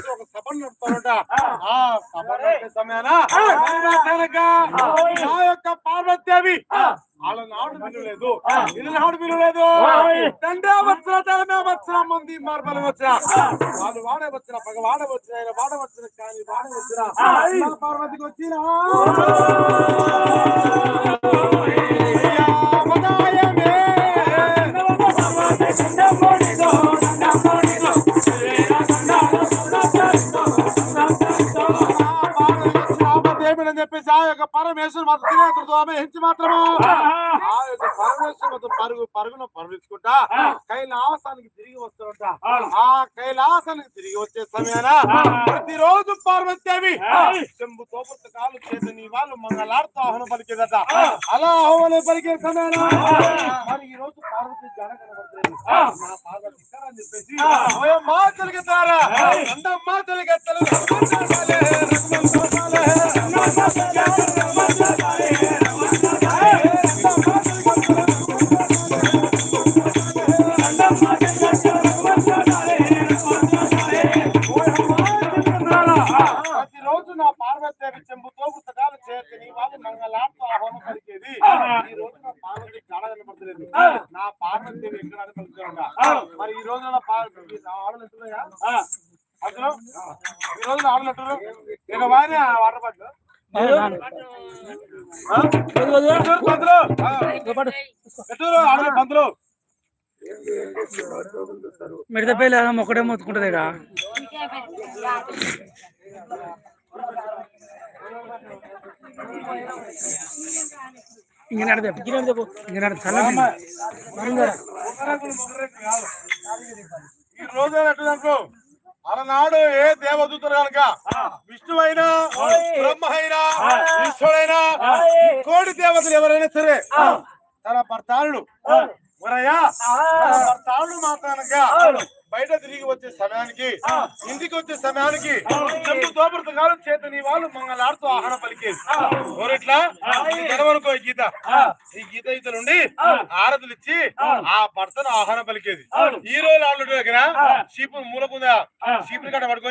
పరమేశ్వర ఒక సభ నడుపుతారట. ఆ. సభ నడిపే సమయాన? కనుక నా యొక్క పార్వతీదేవి. వాళ్ళ నాడు వినలేదు. వీళ్ళ నాడు వినలేదు. తండ్రి వచ్చిన తనమే వచ్చిన మంది మార్బలం వచ్చిన వాళ్ళు వాడే వచ్చిన పగ వాడ వచ్చిన ఆయన వాడ వచ్చిన కానీ వాడ వచ్చిన పార్వతికి వచ్చిన. పరమేశ్వరు మాత్రం తినేతుడు ఆమె హించి మాత్రము ఆ. యొక్క పరమేశ్వరు మాత్రం పరుగు పరుగున పరుగుకుంటా కైలాసానికి తిరిగి వస్తుంట ఆ. కైలాసానికి తిరిగి వచ్చే సమయాన ప్రతిరోజు పార్వతీదేవి చెంబు తోపుత కాలు చేత నీ వాళ్ళు మంగళార్తో ఆహ్వానం పలికేదట. అలా ఆహ్వానం పలికే సమయాన మరి ఈ రోజు పార్వతి జన కనబడుతుంది. నా పార్వతి అని చెప్పేసి ఓయమ్మా తెలుగుతారా అందమ్మా పార్వతీదేవి ఎక్కడ పలుకుతుందా మరి ఈ రోజు నా పార్వతి ఆడలు ఎట్టున్నాయా అసలు? ఈ రోజు ఆడలు ఎట్టున్నారు ఇక వారి వాటర్ పట్టు పంతులు. ఎట్టూరు ఆడలు పంతులు. మిడత ఇంక నడ చల్ల ఈ రోజు ఎట్లుందనుకో అలనాడు ఏ దేవదూతలు కనుక విష్ణు అయినా బ్రహ్మ అయినా ఈశ్వరైనా కోడి దేవతలు ఎవరైనా సరే తన భర్తాళుడు వరయ్యా తన భర్తాళుడు మాత్రానగా బయట తిరిగి వచ్చే సమయానికి ఇంటికి వచ్చే సమయానికి చెంపు తోపుడు కాలం చేత నీ వాళ్ళు మంగళాడుతూ ఆహారం పలికేది. ఎవరిట్లా గడవనుకో ఈ గీత. ఈ గీత ఇతర నుండి ఆరతులు ఇచ్చి ఆ. భర్తను ఆహారం పలికేది. ఈ రోజు ఆళ్ళు దగ్గర చీపు మూలకుందా చీపురు కట్ట పడుకొని